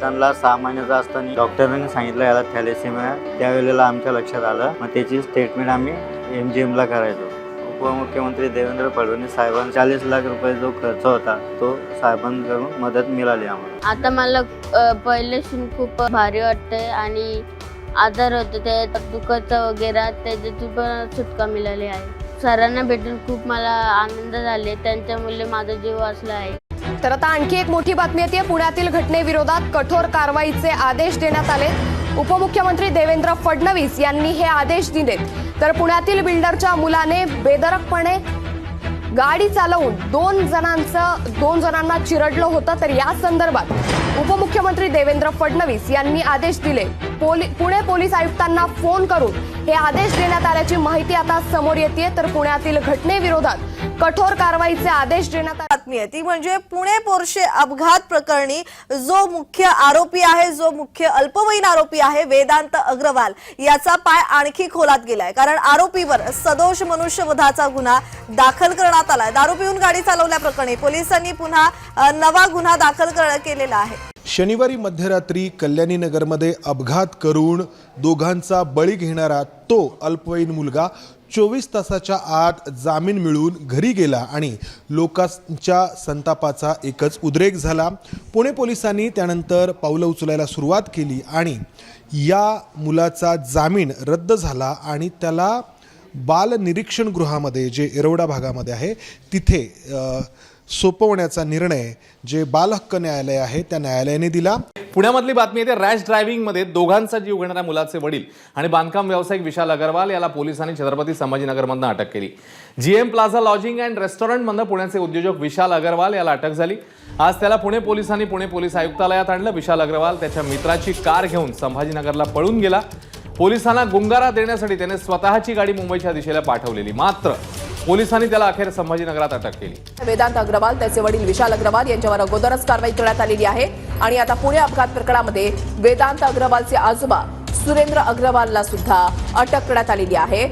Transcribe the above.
त्यांना सहा महिन्याचा असताना डॉक्टरांनी सांगितलं याला थॅलेसिमिया त्यावेळेला आमच्या लक्षात आलं. मग त्याची स्टेटमेंट आम्ही एम जी एमला करायचो. उपमुख्यमंत्री देवेंद्र फडणवीस साहेबांना चाळीस लाख रुपये जो खर्च होता तो साहेबांकडून मदत मिळाली आम्हाला. आता मला अ, खूप भारी वाटतंय आणि आजार होतं. ते दुखाचं वगैरे त्याच्यातून पण सुटका मिळाली आहे. सरांना भेटून खूप मला आनंद झाले त्यांच्यामुळे माझा जीव वाचला आहे. तर आता आणखी एक मोठी बातमी येते. पुण्यातील घटनेविरोधात कठोर कारवाईचे आदेश देण्यात आले. उपमुख्यमंत्री देवेंद्र फडणवीस यांनी हे आदेश दिलेत तर पुण्यातील बिल्डरच्या मुलाने बेदरकपणे गाडी चालवून दोन जणांचं दोन जणांना चिरडलं होतं. तर या संदर्भात उपमुख्यमंत्री देवेंद्र फडणवीस यांनी आदेश दिले. पोली पुणे पोलीस आयुक्तांना फोन करून हे आदेश देण्यात आल्याची माहिती आता समोर येते तर पुण्यातील घटनेविरोधात कठोर कारवाईचे आदेश देण्यात आले. बातमी आहे. ती म्हणजे पुणे पोरशे अपघात प्रकरणी जो मुख्य आरोपी आहे जो मुख्य अल्पवयीन आरोपी आहे वेदांत अग्रवाल याचा पाय आणखी खोलात गेलाय. कारण आरोपीवर सदोष मनुष्यवधाचा गुन्हा दाखल करण्यात आलाय. दारू पिऊन गाडी चालवल्याप्रकरणी पोलिसांनी पुन्हा नवा गुन्हा दाखल केलेला आहे. शनिवारी मध्यरात्री कल्याणी नगरमध्ये अपघात करून दोघांचा बळी घेणारा तो अल्पवयीन मुलगा चोवीस तासाच्या आत जामीन मिळून घरी गेला आणि लोकांच्या संतापाचा एकच उद्रेक झाला. पुणे पोलिसांनी त्यानंतर पावलं उचलायला सुरुवात केली आणि या मुलाचा जामीन रद्द झाला आणि त्याला बालनिरीक्षण गृहामध्ये जे एरवडा भागामध्ये आहे तिथे सोपवण्याचा निर्णय जे बालहक्क न्यायालय आहे त्या न्यायालयाने दिला. पुण्यामधली बातमी येते रॅश ड्रायव्हिंगमध्ये दोघांचा जीव घेणाऱ्या मुलाचे वडील आणि बांधकाम व्यावसायिक विशाल अगरवाल याला पोलिसांनी छत्रपती संभाजीनगरमधनं अटक केली. जीएम प्लाझा लॉजिंग अँड रेस्टॉरंटमधनं पुण्याचे उद्योजक विशाल अगरवाल याला अटक झाली. आज त्याला पुणे पोलिसांनी पुणे पोलीस आयुक्तालयात आणलं. विशाल अग्रवाल त्याच्या मित्राची कार घेऊन संभाजीनगरला पळून गेला. पोलिसांना गुंगारा देण्यासाठी त्याने स्वतःची गाडी मुंबईच्या दिशेला पाठवलेली. मात्र पोलिसांनी त्याला अखेर संभाजीनगरात अटक केली. वेदांत अग्रवाल त्याचे वडील विशाल अग्रवाल यांच्यावर अगोदरच कारवाई करण्यात आलेली आहे. आणि आता पुणे अपघात प्रकरणामध्ये वेदांत अग्रवालचे आजोबा सुरेंद्र अग्रवालला सुद्धा अटक करण्यात आलेली आहे.